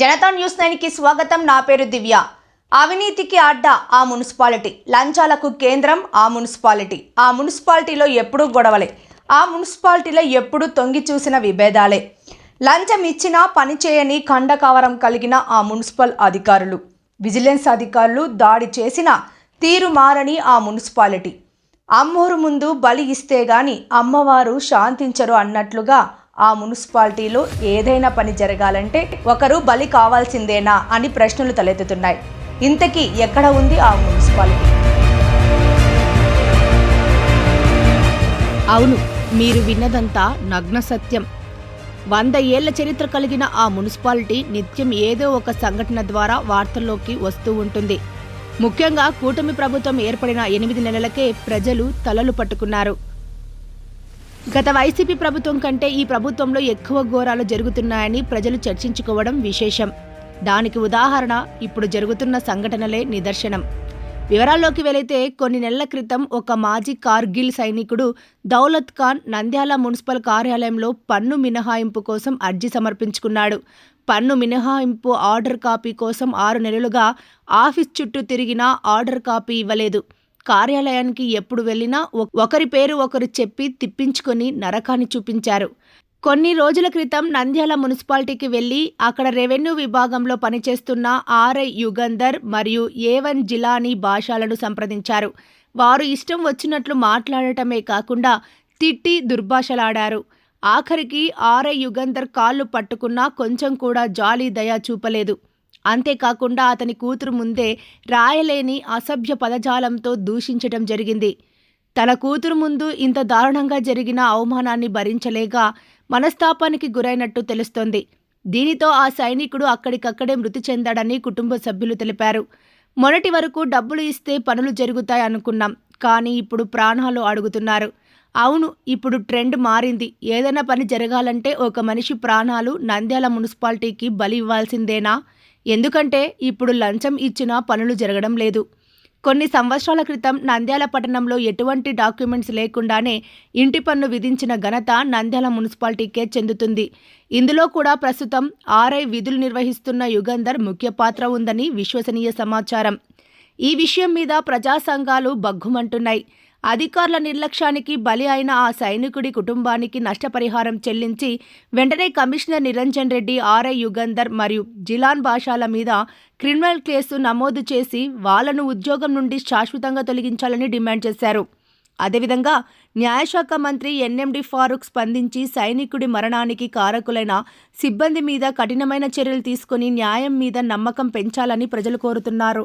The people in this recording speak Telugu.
జనతా న్యూస్ నైన్కి స్వాగతం. నా పేరు దివ్య. అవినీతికి అడ్డ ఆ మున్సిపాలిటీ. లంచాలకు కేంద్రం ఆ మున్సిపాలిటీ. ఆ మున్సిపాలిటీలో ఎప్పుడూ గొడవలే. ఆ మున్సిపాలిటీలో ఎప్పుడూ తొంగి చూసిన విభేదాలే. లంచం ఇచ్చినా పని చేయని కలిగిన ఆ మున్సిపల్ అధికారులు. విజిలెన్స్ అధికారులు దాడి చేసిన తీరు మారని ఆ మున్సిపాలిటీ. అమ్మోరు ముందు బలి ఇస్తే గాని అమ్మవారు శాంతించరు అన్నట్లుగా ఆ మున్సిపాలిటీలో ఏదైనా పని జరగాలంటే ఒకరు బలి కావాల్సిందేనా అని ప్రశ్నలు తలెత్తుతున్నాయి. ఇంతకీ ఎక్కడ ఉంది ఆ మున్సిపాలిటీ? అవును మీరు విన్నదంతా నగ్న సత్యం. వంద ఏళ్ళ చరిత్ర కలిగిన ఆ మున్సిపాలిటీ నిత్యం ఏదో ఒక సంఘటన ద్వారా వార్తల్లోకి వస్తూ ఉంటుంది. ముఖ్యంగా కూటమి ప్రభుత్వం ఏర్పడిన ఎనిమిది నెలలకే ప్రజలు తలలు పట్టుకున్నారు. గత వైసీపీ ప్రభుత్వం కంటే ఈ ప్రభుత్వంలో ఎక్కువ ఘోరాలు జరుగుతున్నాయని ప్రజలు చర్చించుకోవడం విశేషం. దానికి ఉదాహరణ ఇప్పుడు జరుగుతున్న సంఘటనలే నిదర్శనం. వివరాల్లోకి వెళితే కొన్ని నెలల క్రితం ఒక మాజీ కార్గిల్ సైనికుడు దౌలత్ ఖాన్ నంద్యాల మున్సిపల్ కార్యాలయంలో పన్ను మినహాయింపు కోసం అర్జీ సమర్పించుకున్నాడు. పన్ను మినహాయింపు ఆర్డర్ కాపీ కోసం ఆరు నెలలుగా ఆఫీస్ చుట్టూ తిరిగినా ఆర్డర్ కాపీ ఇవ్వలేదు. కార్యాలయానికి ఎప్పుడు వెళ్ళినా ఒకరి పేరు ఒకరు చెప్పి తిప్పించుకొని నరకాన్ని చూపించారు. కొన్ని రోజుల క్రితం నంద్యాల మున్సిపాలిటీకి వెళ్ళి అక్కడ రెవెన్యూ విభాగంలో పనిచేస్తున్న ఆర్ఐ యుగంధర్ మరియు ఏవన్ జిలానీ భాషలను సంప్రదించారు. వారు ఇష్టం వచ్చినట్లు మాట్లాడటమే కాకుండా తిట్టి దుర్భాషలాడారు. ఆఖరికి ఆర్ఐ యుగంధర్ కాళ్ళు పట్టుకున్నా కొంచెం కూడా జాలి దయ చూపలేదు. అంతేకాకుండా అతని కూతురు ముందే రాయలేని అసభ్య పదజాలంతో దూషించటం జరిగింది. తన కూతురు ముందు ఇంత దారుణంగా జరిగిన అవమానాన్ని భరించలేక మనస్తాపానికి గురైనట్టు తెలుస్తోంది. దీనితో ఆ సైనికుడు అక్కడికక్కడే మృతి చెందాడని కుటుంబ సభ్యులు తెలిపారు. మొదటి వరకు డబ్బులు ఇస్తే పనులు జరుగుతాయి అనుకున్నాం కానీ ఇప్పుడు ప్రాణాలు అడుగుతున్నారు అవును ఇప్పుడు ట్రెండ్ మారింది. ఏదైనా పని జరగాలంటే ఒక మనిషి ప్రాణాలు నంద్యాల మున్సిపాలిటీకి బలి ఇవ్వాల్సిందేనా? ఎందుకంటే ఇప్పుడు లంచం ఇచ్చినా పనులు జరగడం లేదు. కొన్ని సంవత్సరాల క్రితం నంద్యాల పట్టణంలో ఎటువంటి డాక్యుమెంట్స్ లేకుండానే ఇంటి పన్ను విధించిన ఘనత నంద్యాల మున్సిపాలిటీకే చెందుతుంది. ఇందులో కూడా ప్రస్తుతం ఆర్ఐ విధులు నిర్వహిస్తున్న యుగంధర్ ముఖ్య పాత్ర ఉందని విశ్వసనీయ సమాచారం. ఈ విషయం మీద ప్రజా సంఘాలు బగ్గుమంటున్నాయి. అధికారుల నిర్లక్ష్యానికి బలి అయిన ఆ సైనికుడి కుటుంబానికి నష్టపరిహారం చెల్లించి వెంటనే కమిషనర్ నిరంజన్ రెడ్డి ఆర్ఐ యుగంధర్ మరియు జిలాన్ భాషాల మీద క్రిమినల్ కేసు నమోదు చేసి వాళ్ళను ఉద్యోగం నుండి శాశ్వతంగా తొలగించాలని డిమాండ్ చేశారు. అదేవిధంగా న్యాయశాఖ మంత్రి ఎన్ఎండి ఫారూక్ స్పందించి సైనికుడి మరణానికి కారకులైన సిబ్బంది మీద కఠినమైన చర్యలు తీసుకుని న్యాయం మీద నమ్మకం పెంచాలని ప్రజలు కోరుతున్నారు.